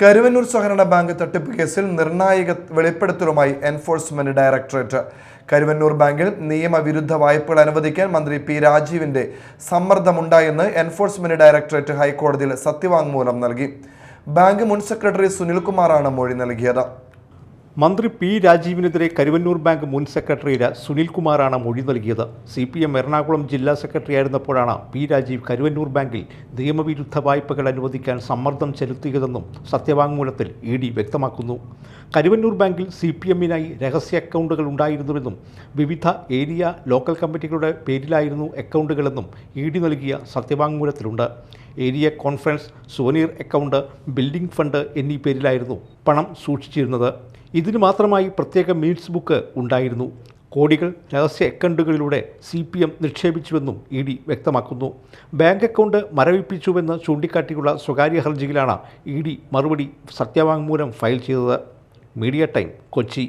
കരുവന്നൂർ സഹകരണ ബാങ്ക് തട്ടിപ്പ് കേസിൽ നിർണായക വെളിപ്പെടുത്തലുമായി എൻഫോഴ്സ്മെന്റ് ഡയറക്ടറേറ്റ്. കരുവന്നൂർ ബാങ്കിൽ നിയമവിരുദ്ധ വായ്പകൾ അനുവദിക്കാൻ മന്ത്രി പി രാജീവിന്റെ സമ്മർദ്ദമുണ്ടായെന്ന് എൻഫോഴ്സ്മെന്റ് ഡയറക്ടറേറ്റ് ഹൈക്കോടതിയിൽ സത്യവാങ്മൂലം നൽകി. ബാങ്ക് മുൻ സെക്രട്ടറി സുനിൽകുമാറാണ് മൊഴി നൽകിയത്. മന്ത്രി പി രാജീവിനെതിരെ കരുവന്നൂർ ബാങ്ക് മുൻ സെക്രട്ടറി സുനിൽകുമാറാണ് മൊഴി നൽകിയത്. സി പി എം എറണാകുളം ജില്ലാ സെക്രട്ടറി ആയിരുന്നപ്പോഴാണ് പി രാജീവ് കരുവന്നൂർ ബാങ്കിൽ നിയമവിരുദ്ധ വായ്പകൾ അനുവദിക്കാൻ സമ്മർദ്ദം ചെലുത്തിയതെന്നും സത്യവാങ്മൂലത്തിൽ ഇ ഡി വ്യക്തമാക്കുന്നു. കരുവന്നൂർ ബാങ്കിൽ സി പി എമ്മിനായി രഹസ്യ അക്കൗണ്ടുകൾ ഉണ്ടായിരുന്നുവെന്നും വിവിധ ഏരിയ ലോക്കൽ കമ്മിറ്റികളുടെ പേരിലായിരുന്നു അക്കൗണ്ടുകളെന്നും ഇ ഡി നൽകിയ സത്യവാങ്മൂലത്തിലുണ്ട്. Area conference souvenir account building fund എന്നീ പേരിലായിരുന്നു പണം സൂക്ഷിച്ചിരുന്നത്. ഇതിനു മാത്രമായി പ്രത്യേക മീറ്റ്സ് ബുക്ക് ഉണ്ടായിരുന്നു. കോടികൾ രഹസ്യ അക്കൗണ്ടുകളിലൂടെ സി പി എം നിക്ഷേപിച്ചുവെന്നും ഇ ഡി വ്യക്തമാക്കുന്നു. ബാങ്ക് അക്കൗണ്ട് മരവിപ്പിച്ചുവെന്ന് ചൂണ്ടിക്കാട്ടിയുള്ള സ്വകാര്യ ഹർജിയിലാണ് ഇ ഡി മറുപടി സത്യവാങ്മൂലം ഫയൽ ചെയ്തത്. Media time Kochi.